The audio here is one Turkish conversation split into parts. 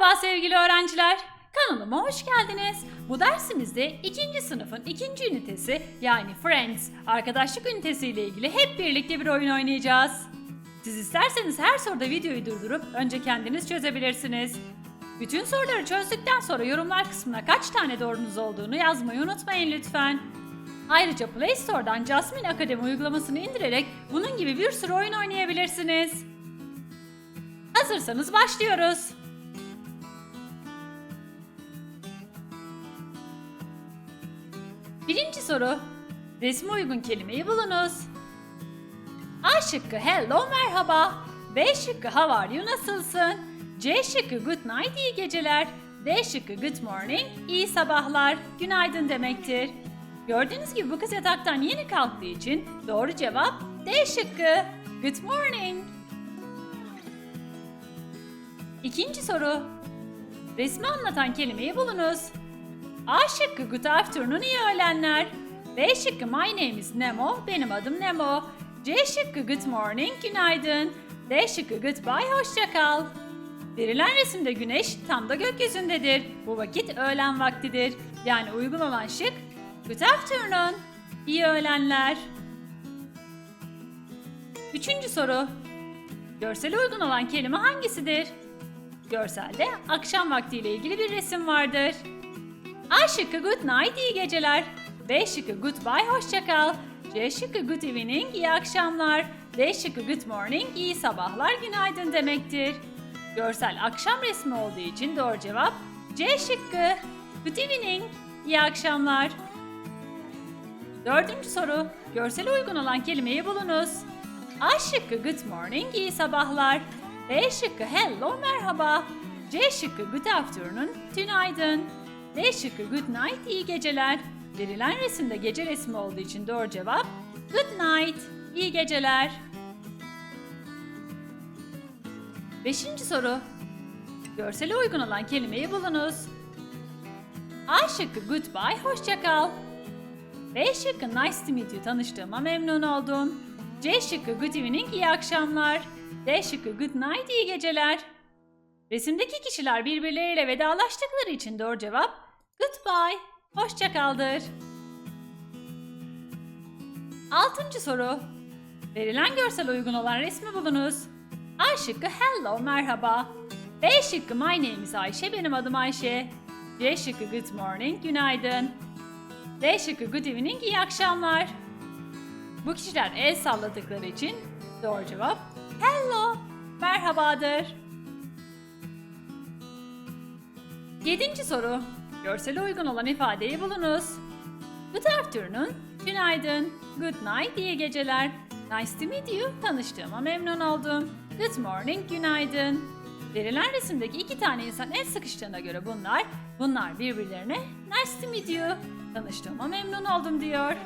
Merhaba sevgili öğrenciler. Kanalıma hoş geldiniz. Bu dersimizde ikinci sınıfın ikinci ünitesi yani Friends arkadaşlık ünitesi ile ilgili hep birlikte bir oyun oynayacağız. Siz isterseniz her soruda videoyu durdurup önce kendiniz çözebilirsiniz. Bütün soruları çözdükten sonra yorumlar kısmına kaç tane doğrunuz olduğunu yazmayı unutmayın lütfen. Ayrıca Play Store'dan Jasmine Akademi uygulamasını indirerek bunun gibi bir sürü oyun oynayabilirsiniz. Hazırsanız başlıyoruz. Birinci soru. Resme uygun kelimeyi bulunuz. A şıkkı hello merhaba. B şıkkı how are you nasılsın? C şıkkı good night iyi geceler. D şıkkı good morning iyi sabahlar günaydın demektir. Gördüğünüz gibi bu kız yataktan yeni kalktığı için doğru cevap D şıkkı good morning. İkinci soru. Resmi anlatan kelimeyi bulunuz. A şıkkı good afternoon iyi öğlenler. B şıkkı my name is Nemo, benim adım Nemo. C şıkkı good morning, günaydın. D şıkkı goodbye, hoşça kal. Verilen resimde güneş tam da gökyüzündedir. Bu vakit öğlen vaktidir. Yani uygun olan şık good afternoon, iyi öğlenler. Üçüncü soru. Görsele uygun olan kelime hangisidir? Görselde akşam vaktiyle ilgili bir resim vardır. A şıkkı good night iyi geceler. B şıkkı goodbye hoşça kal. C şıkkı good evening iyi akşamlar. D şıkkı good morning iyi sabahlar günaydın demektir. Görsel akşam resmi olduğu için doğru cevap C şıkkı. Good evening iyi akşamlar. Dördüncü soru. Görsele uygun olan kelimeyi bulunuz. A şıkkı good morning iyi sabahlar. B şıkkı hello merhaba. C şıkkı good afternoon tünaydın. D şıkkı good night iyi geceler. Verilen resimde gece resmi olduğu için doğru cevap good night iyi geceler. Beşinci soru. Görsele uygun olan kelimeyi bulunuz. A şıkkı goodbye hoşça kal. B şıkkı nice to meet you tanıştığıma memnun oldum. C şıkkı good evening iyi akşamlar. D şıkkı good night iyi geceler. Resimdeki kişiler birbirleriyle vedalaştıkları için doğru cevap goodbye, hoşça kaldır. Altıncı soru. Verilen görsel uygun olan resmi bulunuz. A şıkkı hello merhaba. B şıkkı my name is Ayşe benim adım Ayşe. C şıkkı good morning günaydın. D şıkkı good evening iyi akşamlar. Bu kişiler el salladıkları için doğru cevap hello merhabadır. Yedinci soru. Görsele uygun olan ifadeyi bulunuz. Good afternoon, günaydın. Good night, iyi geceler. Nice to meet you, tanıştığıma memnun oldum. Good morning, günaydın. Verilen resimdeki iki tane insan el sıkıştığına göre bunlar, bunlar birbirlerine nice to meet you, tanıştığıma memnun oldum diyor.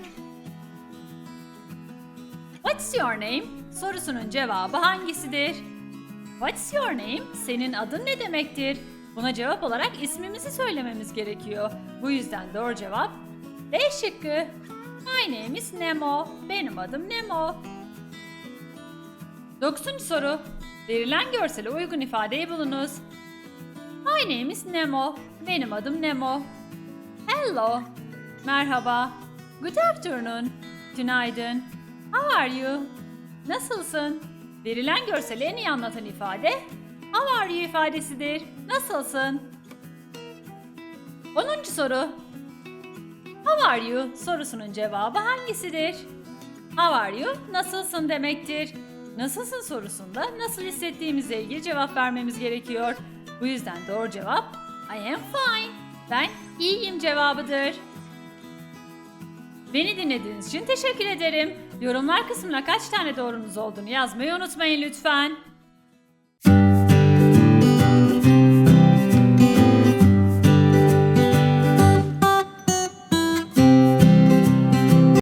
What's your name? Sorusunun cevabı hangisidir? What's your name? Senin adın ne demektir? Buna cevap olarak ismimizi söylememiz gerekiyor. Bu yüzden doğru cevap D şıkkı. My name is Nemo. Benim adım Nemo. Dokuzuncu soru. Verilen görsele uygun ifadeyi bulunuz. My name is Nemo. Benim adım Nemo. Hello. Merhaba. Good afternoon. Günaydın. How are you? Nasılsın? Verilen görseli en iyi anlatan ifade How are you ifadesidir. Nasılsın? 10. soru. How are you sorusunun cevabı hangisidir? How are you nasılsın demektir. Nasılsın sorusunda nasıl hissettiğimizle ilgili cevap vermemiz gerekiyor. Bu yüzden doğru cevap I am fine. Ben iyiyim cevabıdır. Beni dinlediğiniz için teşekkür ederim. Yorumlar kısmına kaç tane doğrunuz olduğunu yazmayı unutmayın lütfen.